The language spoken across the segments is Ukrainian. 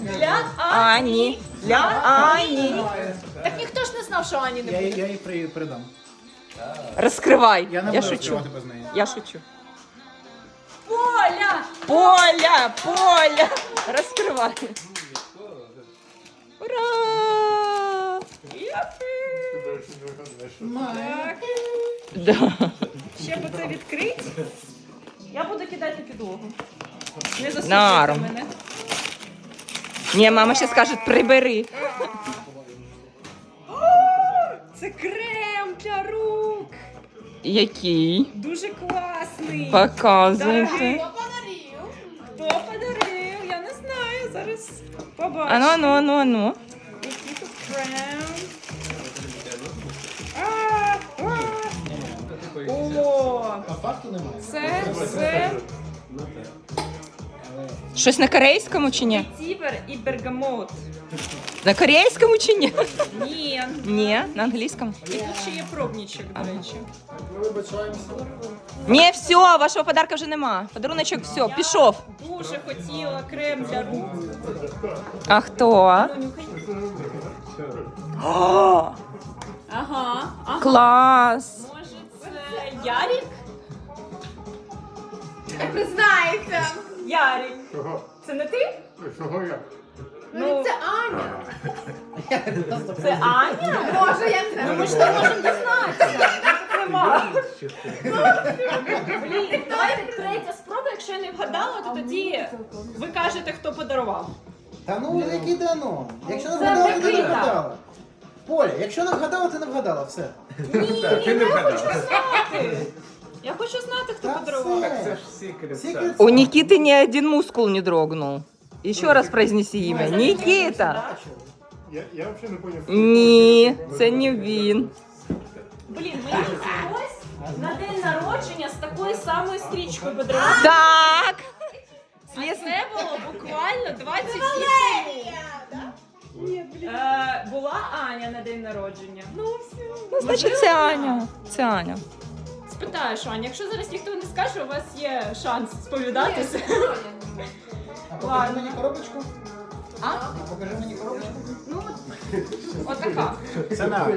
Для Ані. Для Ані. Так ніхто ж не знав, що Ані не Я, буде. їй- я її при, придам. Розкривай. Я не Я буду шучу. розкривати без неї. Я шучу. Поля! Поля, Поля. Розкривай. Ура! Да. Ще б це відкрити. Я буду кидати на підлогу. Не засуджуйте мене. Ні, мама ще скаже, прибери. Це крем для рук. Який? Дуже класний. Показуйте. Дорогий. Хто подарив? Я не знаю. Зараз побачу. Ану, ану, ану, ану. Який тут крем. А, а. О, А факту немає. це все Щось на корейському чи ні? тібер і бергамот. На корейському чи ні? Ні. Ні, на англійському. І тут ще є пробничок, до речі. Ми вибачаємося. Ні, все, вашого подарка вже нема. Подаруночок, все, пішов. Дуже хотіла крем для рук. А хто? Ну. О, Ага. ага. клас. Може, це Ярік? Признається. Ярік. Це не ти? Ну, Це Аня. це Аня? Може, я не знаю. Ми ж не можемо дізнатися. Нема. Блін, давайте третя спроба. Якщо я не вгадала, то тоді ви кажете, хто подарував. Та ну які дано. Якщо не Це вгадала, ти не Микита. вгадала. Поля, якщо не вгадала, ти не вгадала, все. Знати. Я хочу Секрет У Никиты ни один мускул не дрогнул. Еще раз произнеси имя. Никита. Я, я вообще не понял. Ні, це не він. Блін, мені хтось на день народження з такою самою стрічкою подарував. Так. А це було буквально 20 днів тому. Е, була Аня на день народження. Ну, все. Ну, значить, це Аня. Це Аня. Спитаєш, Аня, якщо зараз ніхто не скаже, у вас є шанс сповідатися. А покажи мені коробочку. А? А покажи мені коробочку. Ну, отака. Це на.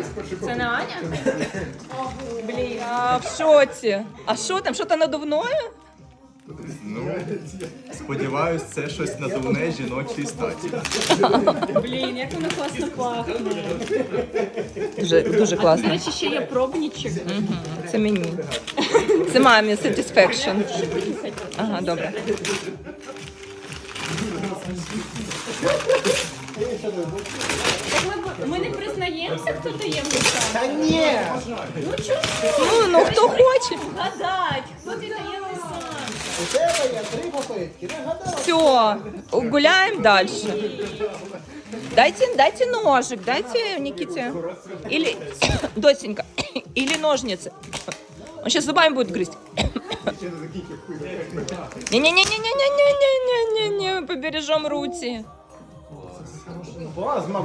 Це не Аня? Блін. А в шоці. А що там? Що то надувное? Ну, сподіваюсь, це щось надувне жіночої статі. Блін, як воно класно пахне. Дуже, дуже До класно. речі, ще є пробничок. Це мені. Це мамі satisfaction. Ага, добре. Так ми, ми не признаємося, хто дає мені Та ні! Ну чому? Ну, ну хто хоче. Гадать, хто ти дає сам? У тебе є три попитки, не вгадала. Все, гуляем дальше. Дайте, дайте ножик, дайте Никите. Или, доченька, или ножницы. Он сейчас зубами будет грызть. Не-не-не-не-не-не-не-не-не-не, побережем Рути. Плазма.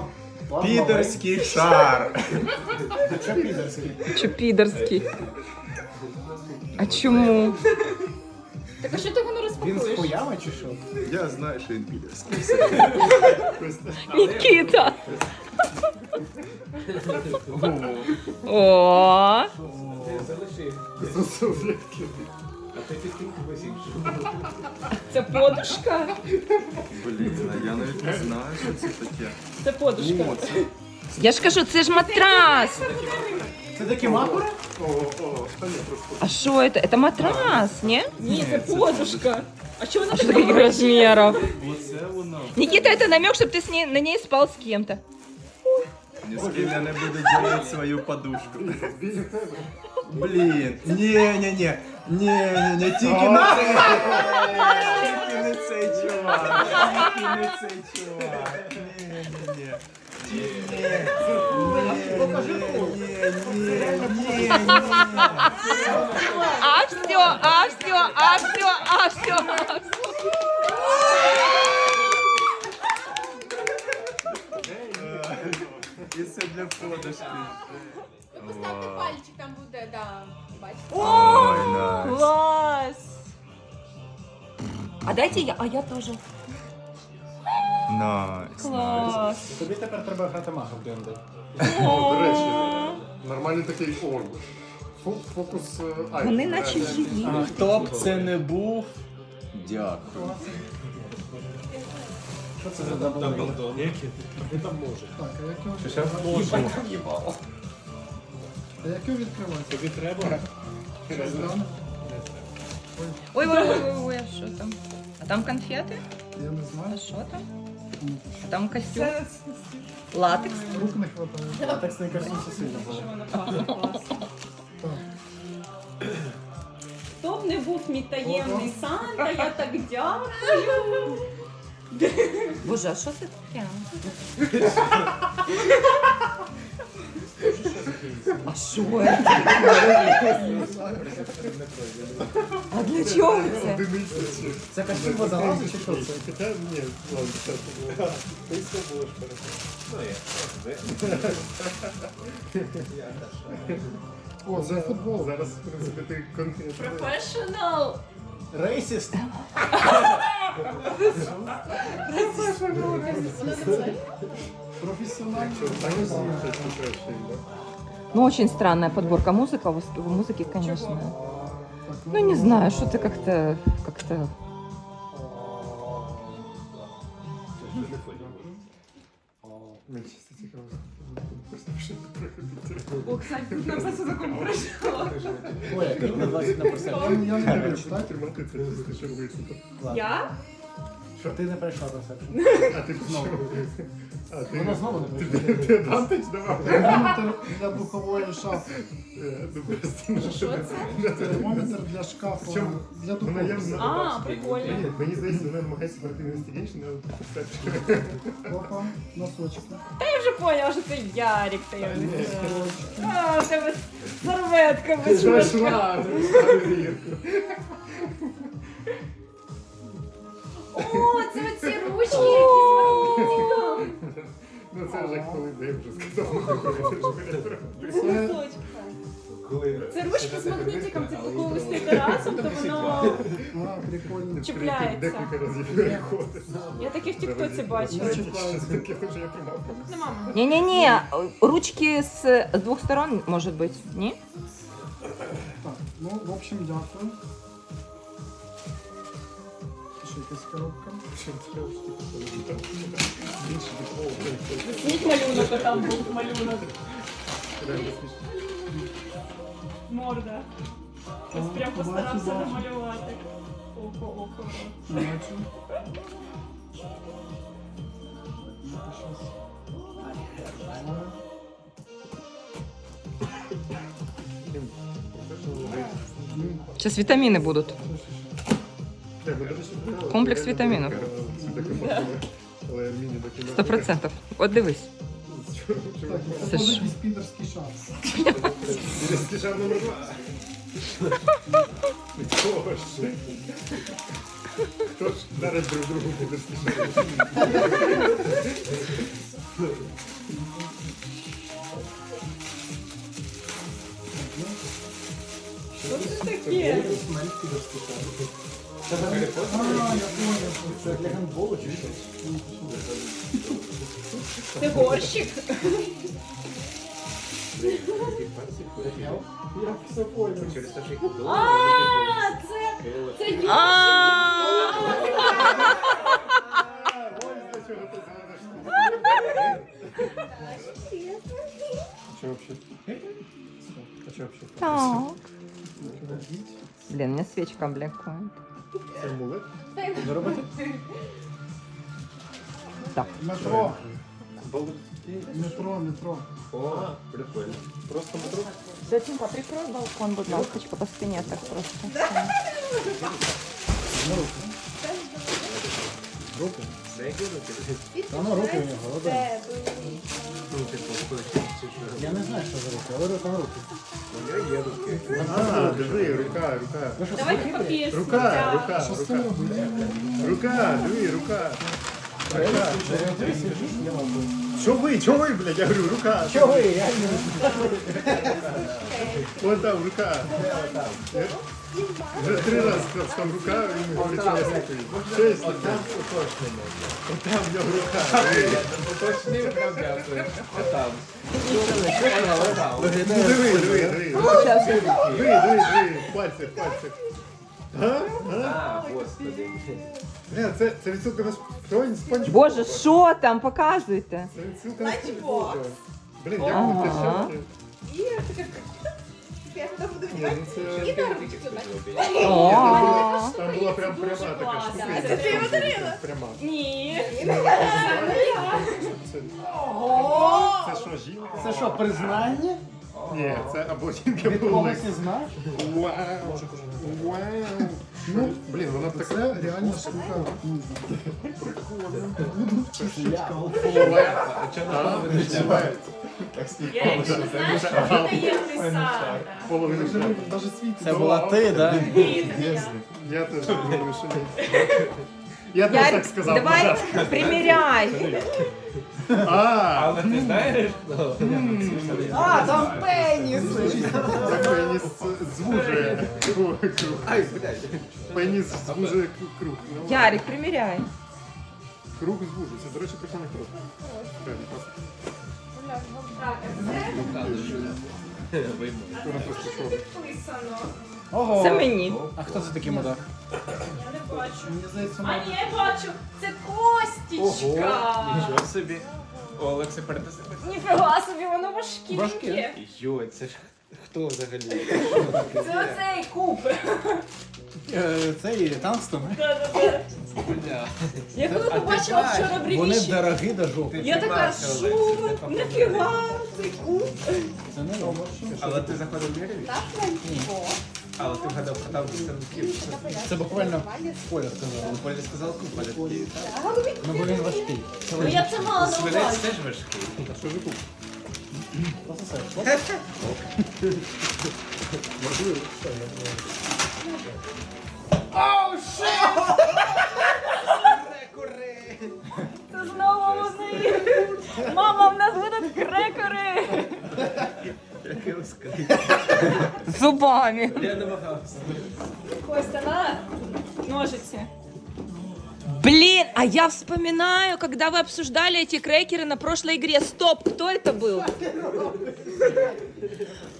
Плазма. Підерський шар. Що підерський? Че пидорский? А чему? Так а що ти воно Він з розпакуєш? хуями чи що? Я знаю, що він підерський. Никита. О, Це подушка? Блін, а я навіть не знаю, що це таке. Це подушка. я ж кажу, це ж матрас. Це такі макури? А что это? Это матрас, не? Ні, це подушка. А чого вона Что така? таких размеров? Оце воно. Никита, это намек, чтобы ты с ней, на ней спал с кем-то. Ні з ким я не буду ділити свою подушку. Блін, ні, ні, ні. Ні, ні, ні, тільки не цей. Тільки не цей чувак. Тільки не цей чувак. Ні, ні, ні. А все, а все, а все, а все, а все. І це для подушки. Поставте пальчик, там буде, да. Бачите? Ой, найс. Класс. А дайте я, а я тоже. Найс, найс. Клас. Тобі тепер треба грати мага в ДНД. О, до речі, нормальний такий орг. Фу- Фокус е, Ай. Вони наче живі. Хто б це не був? Дякую. Що це за дабл? А яке відкривати? Тобі треба. Ой, ой, ой, ой, ой, а що там? А там конфети? Я не А знаю. що там? Там костюм? Латекс? Рук не хватає. А так снайкерсі сильно було. Хто б не був мій таємний Санта, я так дякую. Боже, а що це таке? А що це? А для чого це? Одиниця чи. Це костюм водолазу чи що це? Хоча, ні, ладно, це було. Ти все було ж О, це футбол. Зараз, в принципі, ти конкретно. Професіонал. Рейсіст. Професіональний. Так, це краще, да? Ну, очень странная подборка музыка, музыки, конечно. Ну, не знаю, что-то как-то, как-то... Мені чисто. Просто що ти приходить. О, кстати, тут написано, за кому прийшла. Ой, я кажу, на 20 на Я, що ти не пройшла персепцію? А ти знову. А ти Вона знову не пройшла. Ти ти адвантаж давав? Термометр для духової шафи. Е, Ну просто ну, що це? Термометр для шкафу. В чому? Для Вона духової. явно А, прикольно. Мені- Мені здається, вона намагається брати інвестигейшн, але персепцію. Опа, носочки. Та я вже поняла, що це Ярик таємний. А, в тебе серветка без. О, це оці ручки, які смакують. Ну це вже коли Дейв вже сказав. Це, Це ручки з магнітиком, коли ви стоїте разом, то воно прикольно. чіпляється. Декілька разів переходить. Я таке в Тіктоці бачила. Я. Не-не-не, ручки с, с двух сторон, может быть, не? Так, ну, в общем, дякую. Ще якась коробка. Більше духово. Сніть малюнок, а там був малюнок. Реально смішно. Морда. Ось прям постарався намалювати. Око, око. Бачу. Сейчас витамины будут. Комплекс вітамінів. Сто процентов. От дивись. Це ж- підерський шар. Хто ж? Дарить друг другу білецький шар? Що це таке? А, я понял. Це для гандболу чи що? Це горщик. Я все понял. А, це, це горщик. А, Ось для чого ти згадаш. Що взагалі? А що взагалі? Так. Блин, у меня свечка блекает. Це мули. Не робити? Так. Метро. Метро, метро. О, прикольно. Просто метро? Доченька, прикрой балкон, будь ласка, по спине так просто. Руки. Та ну руки у нього, один. Я не знаю, що за руки, але руки. А, диви, рука, рука. Давайте по пісні. Рука, рука, Що з рука. цим робити? Рука, диви, рука. Рука. Що ви, чого ви, блядь, я говорю, рука. Чого ви? Я не Вон там рука. Вже три рази там рука, він говорить, що я слухаю. Чесно. Там уточнення. Там в нього рука. Уточнив, дякую. Отам. Диви, диви, диви. Диви, диви, диви. Пальці, пальці. А? А? А, господи. Бля, це, це відсилка на Спанч Боже, що там? Показуйте. Це відсилка на Боба. Блін, як ви пишете? Я туди буду сюди буду це... І на руки. О, Там була прям пряма така штука. Це ти його дарила? Пряма. Ні. Це, це що, жінка? Це що, признання? Ні, це або жінка, Від когось не знаєш? Вау! Вау! Ну, блін, вона така... Це реально штука. А чого А. Я якщо не знаю, що це таємний Санта. Половину шляпи. Це була ти, да? Ні, це не я. Я теж думаю, що ні. Я теж так Ярик, сказав. давай приміряй. А, Але ти знаєш? А, там пеніс! це пеніс звужує круг. Ай, блядь. Пеніс звужує круг. Ну, Ярик, приміряй. Круг звужується. До речі, прикольний круг. Реально, класно. Підписано. Ого. Це мені. А хто це такий мудак? Я не бачу. А ні, я бачу. Це Костічка. Нічого собі. О, Олекса, передаси. себе. Ніфіга собі, воно важкеньке. Важке. Йой, це ж хто взагалі? Це оцей куб. Е, Це і. Да-да-да. Я коли побачила вчора в Вони Рівіші, дорогі до жовтих. я така, що? Нафіга цей куб? Це не робиш. Але ти заходив в Міреві? Але ти вгадав, хатав представників. Це буквально Поля сказала. Полі сказав куб, але такий. Ну бо він важкий. Ну я це мала на Свинець увазі. теж важкий. А що Просто все. Можливо. Це знову вони. Мама, в нас будуть ускрий. Зубами. Я намагався. Костя, на ножиці. Блин, а я вспоминаю, когда вы обсуждали эти крекеры на прошлой игре. Стоп, кто это был?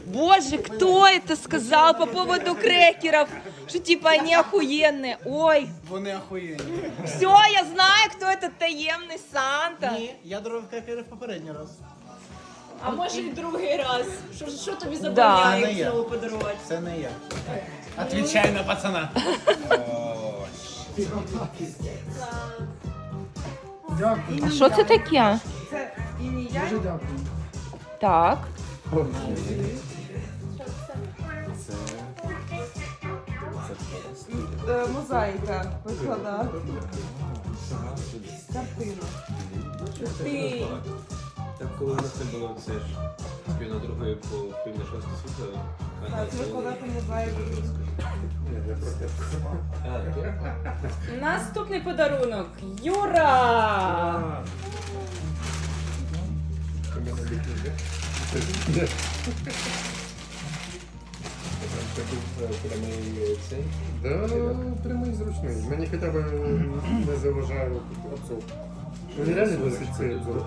Боже, кто это сказал по поводу крекеров? Что типа они охуенные. Ой, Вони охуєнні. все, я знаю, кто этот таемный Санта. Ні, я дарував крекери в попередній раз. А може і другий раз. Що, що тобі Да, забороняє не я. знову подарувати? Це не я. Отвічай на пацана. Дякую. А що це таке? Дуже дякую. Так. Мозаїка викладав. Картина. Ти. Так коли у нас не було це ж спільно другої по пів на шосту світу. Наступний подарунок. Юра! Да, прямий зручний. Мені хоча б не заважає обзор. Мені реально досить цей обзор.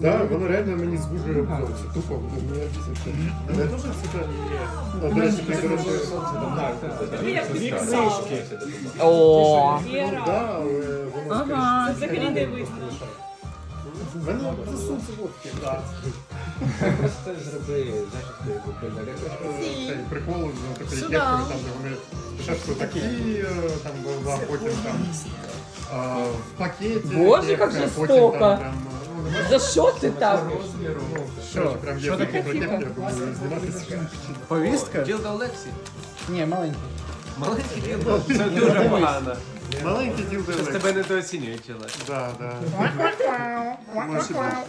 Да, воно реально мені звужує обзор. Це тупо. ну, Мені бісить. Не дуже це. А, до речі, ти, до речі, О. Віра. да, але воно Ага. Взагалі не видно. Мене це сонце водки. Просто зроби, знаєш, ти купив Цей прикол з такою кепкою, там, де вони спочатку такі, е, там була, потім там а, в пакеті. Боже, як потім жорстоко. там прям, ну, За що ти так? Що? Прям є такі кепки, я думаю, зніматися. Повістка? Ділда Олексій. Ні, маленький. Маленький ділда. Це дуже погано. Маленький діл Щось тебе недооцінюють, Олег. Да, да.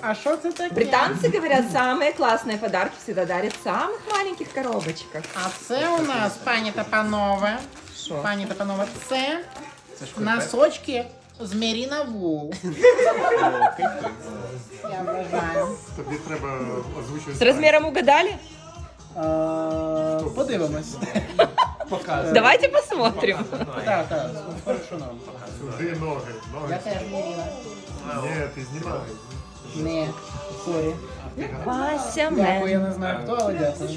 А що це таке? Британцы говорят, самые классные подарки всегда дарят в самых маленьких коробочках. А це у нас, пані та панове, Що? пані та панове, це носочки з Меріна Вул. Я вважаю. Тобі треба озвучувати. С размером угадали? А, Подивимось. Показуй. Давайте посмотрим. Так, так, хорошо нам. Сюди ноги. Я теж Міріна. Ні, ти знімай. Ні, сорі. Вася Дякую, я не знаю хто, але дякую.